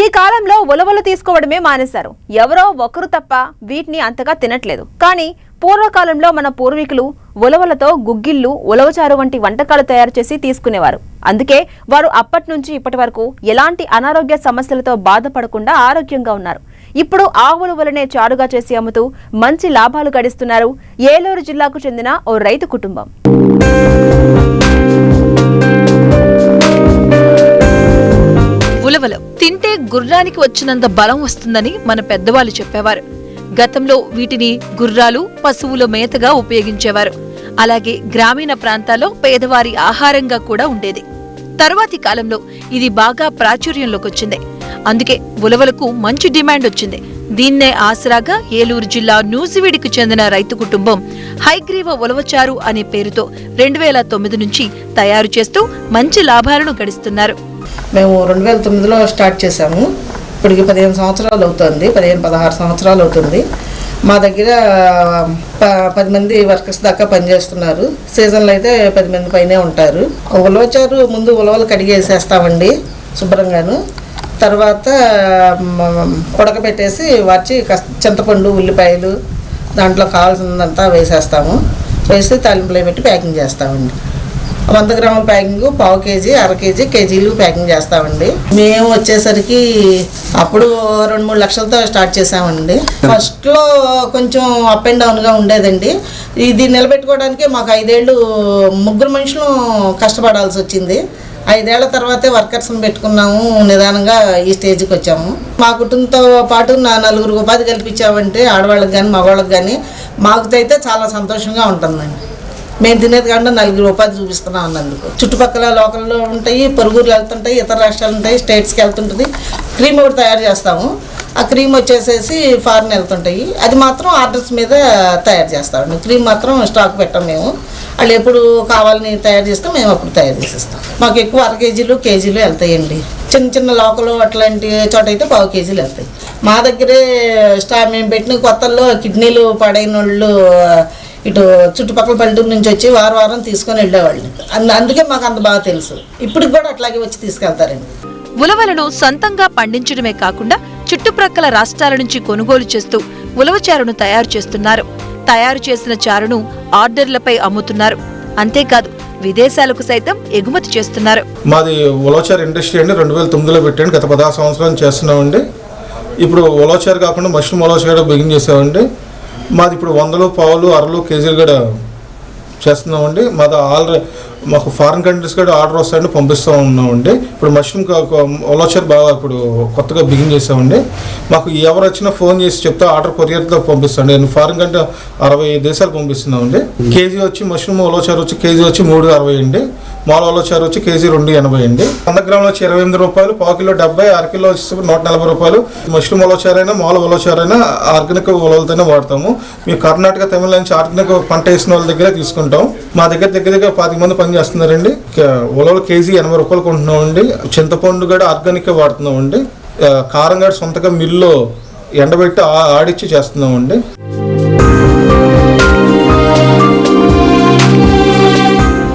ఈ కాలంలో ఉలవలు తీసుకోవడమే మానేశారు. ఎవరో ఒకరు తప్ప వీటిని అంతగా తినట్లేదు. కానీ పూర్వకాలంలో మన పూర్వీకులు ఉలవలతో గుగ్గిళ్ళు ఉలవచారు వంటి వంటకాలు తయారు చేసి తీసుకునేవారు. అందుకే వారు అప్పటి నుంచి ఇప్పటి వరకు ఎలాంటి అనారోగ్య సమస్యలతో బాధపడకుండా ఆరోగ్యంగా ఉన్నారు. ఇప్పుడు ఆ ఉలవలనే చారుగా చేసి అమ్ముతూ మంచి లాభాలు గడిస్తున్నారు. ఏలూరు జిల్లాకు చెందిన ఓ రైతు కుటుంబం. గుర్రానికి వచ్చినంత బలం వస్తుందని మన పెద్దవాళ్ళు చెప్పేవారు. గతంలో వీటిని గుర్రాలు పశువుల మేతగా ఉపయోగించేవారు. అలాగే గ్రామీణ ప్రాంతాల్లో పేదవారి ఆహారంగా కూడా ఉండేది. తరువాతి కాలంలో ఇది బాగా ప్రాచుర్యంలోకి వచ్చింది. అందుకే ఉలవలకు మంచి డిమాండ్ వచ్చింది. దీన్నే ఆసరాగా ఏలూరు జిల్లా నూజివీడికి చెందిన రైతు కుటుంబం హైగ్రీవ ఉలవచారు అనే పేరుతో రెండు వేల తొమ్మిది నుంచి తయారు చేస్తూ మంచి లాభాలను గడిస్తున్నారు. మేము రెండు వేల తొమ్మిదిలో స్టార్ట్ చేసాము ఇప్పటికి పదిహేను సంవత్సరాలు అవుతుంది. పదిహేను పదహారు సంవత్సరాలు అవుతుంది. మా దగ్గర ప పది మంది వర్కర్స్ దాకా పనిచేస్తున్నారు. సీజన్లో అయితే పది మంది పైనే ఉంటారు. ఉలవచారు ముందు ఉలవలు కడిగేసేస్తామండి శుభ్రంగాను. తర్వాత ఉడకబెట్టేసి వాచి చింతపండు ఉల్లిపాయలు దాంట్లో కావాల్సిందంతా వేసేస్తాము. వేసి తాలింపులో పెట్టి ప్యాకింగ్ చేస్తామండి. వంద గ్రాముల ప్యాకింగ్ పావు కేజీ అర కేజీ కేజీలు ప్యాకింగ్ చేస్తామండి. మేము వచ్చేసరికి అప్పుడు రెండు మూడు లక్షలతో స్టార్ట్ చేసామండి. ఫస్ట్లో కొంచెం అప్ అండ్ డౌన్గా ఉండేదండి. ఇది నిలబెట్టుకోవడానికి మాకు ఐదేళ్ళు ముగ్గురు మనుషులు కష్టపడాల్సి వచ్చింది. ఐదేళ్ళ తర్వాతే వర్కర్స్ని పెట్టుకున్నాము నిదానంగా ఈ స్టేజ్కి వచ్చాము. మా కుటుంబంతో పాటు నా నలుగురు ఉపాధి కల్పించామంటే ఆడవాళ్ళకి కానీ మగవాళ్ళకి కానీ మాకు అయితే చాలా సంతోషంగా ఉంటుందండి. మేము తినేది కాకుండా నలుగురు ఉపాధి చూపిస్తున్నాం అన్నందుకు. చుట్టుపక్కల లోకల్లో ఉంటాయి పొరుగురులు వెళ్తుంటాయి ఇతర రాష్ట్రాలు ఉంటాయి స్టేట్స్కి వెళ్తుంటుంది. క్రీమ్ ఒకటి తయారు చేస్తాము. ఆ క్రీమ్ వచ్చేసేసి ఫారిన్ వెళ్తుంటాయి. అది మాత్రం ఆర్డర్స్ మీద తయారు చేస్తామండి క్రీమ్ మాత్రం స్టాక్ పెట్టాం మేము. వాళ్ళు ఎప్పుడు కావాలని తయారు చేస్తే మేము అప్పుడు తయారు చేసేస్తాం. మాకు ఎక్కువ అర కేజీలు కేజీలు వెళ్తాయండి. చిన్న చిన్న లోకలు అట్లాంటి చోట అయితే పావు కేజీలు వెళ్తాయి. మా దగ్గరే స్టా మేము పెట్టిన కొత్తల్లో కిడ్నీలు పడైన వాళ్ళు ఇటు చుట్టుపక్కల పల్లెటూరు నుంచి వచ్చి వారం వారం తీసుకొని వెళ్ళేవాళ్ళు. అందు- అందుకే మాకు అంత బాగా తెలుసు. ఇప్పటికి కూడా అట్లాగే వచ్చి తీసుకెళ్తారండి. ఉలవలను సొంతంగా పండించడమే కాకుండా చుట్టుప్రక్కల రాష్ట్రాల నుంచి కొనుగోలు చేస్తూ ఉలవచారును తయారు చేస్తున్నారు. తయారు చేసిన చారును ఆర్డర్లపై అమ్ముతున్నారు. అంతేకాదు విదేశాలకు సైతం ఎగుమతి చేస్తున్నారు. మాది ఉలవచార్ ఇండస్ట్రీ అండి. రెండు వేల తొమ్మిదిలో పెట్టండి గత పదహారు సంవత్సరాలు చేస్తున్నామండి. ఇప్పుడు ఉలవచారు కాకుండా మష్రూమ్ ఉలవచారు కూడా బిగిన్ చేసామండి. మాది ఇప్పుడు వందలు పావులు అరలో కేజీలు కూడా చేస్తున్నామండి. మాది ఆల్రెడీ మాకు ఫారిన్ కంట్రీస్ కూడా ఆర్డర్ వస్తాయని పంపిస్తూ ఉన్నామండి. ఇప్పుడు మష్రూమ్ ఉలవచారు బాగా ఇప్పుడు కొత్తగా బిగిన్ చేసామండి. మాకు ఎవరు వచ్చినా ఫోన్ చేసి చెప్తే ఆర్డర్ కొరియర్తో పంపిస్తాండి నేను ఫారిన్ కంట్రీ అరవై దేశాలు పంపిస్తున్నామండి. కేజీ వచ్చి మష్రూమ్ ఉలవచారు వచ్చి కేజీ వచ్చి మూడు అరవై అండి. మాల ఉలవచారు వచ్చి కేజీ రెండు ఎనభై అండి. వంద గ్రాములు వచ్చి ఇరవై ఎనిమిది రూపాయలు పావు కిలో డెబ్బై అర కిలో వచ్చి నూట నలభై రూపాయలు. మష్రూమ్ ఉలవచారైనా మాల ఉలవచారైనా ఆర్గానిక్ ఉలవలతోనే వాడతాము. మేము కర్ణాటక తమిళ నుంచి ఆర్గానిక్ పంట వేసిన వాళ్ళ దగ్గర తీసుకుంటాం. మా దగ్గర దగ్గర దగ్గర పాతిక మంది పని చేస్తున్నారండి. ఉలవలు కేజీ ఎనభై రూపాయలు కొంటున్నామండి. చింతపండు కూడా ఆర్గానిక్ వాడుతున్నామండి. ఆ, కారం కూడా సొంతగా మిల్లు ఎండబెట్టి ఆ- ఆడిచ్చి చేస్తున్నామండి.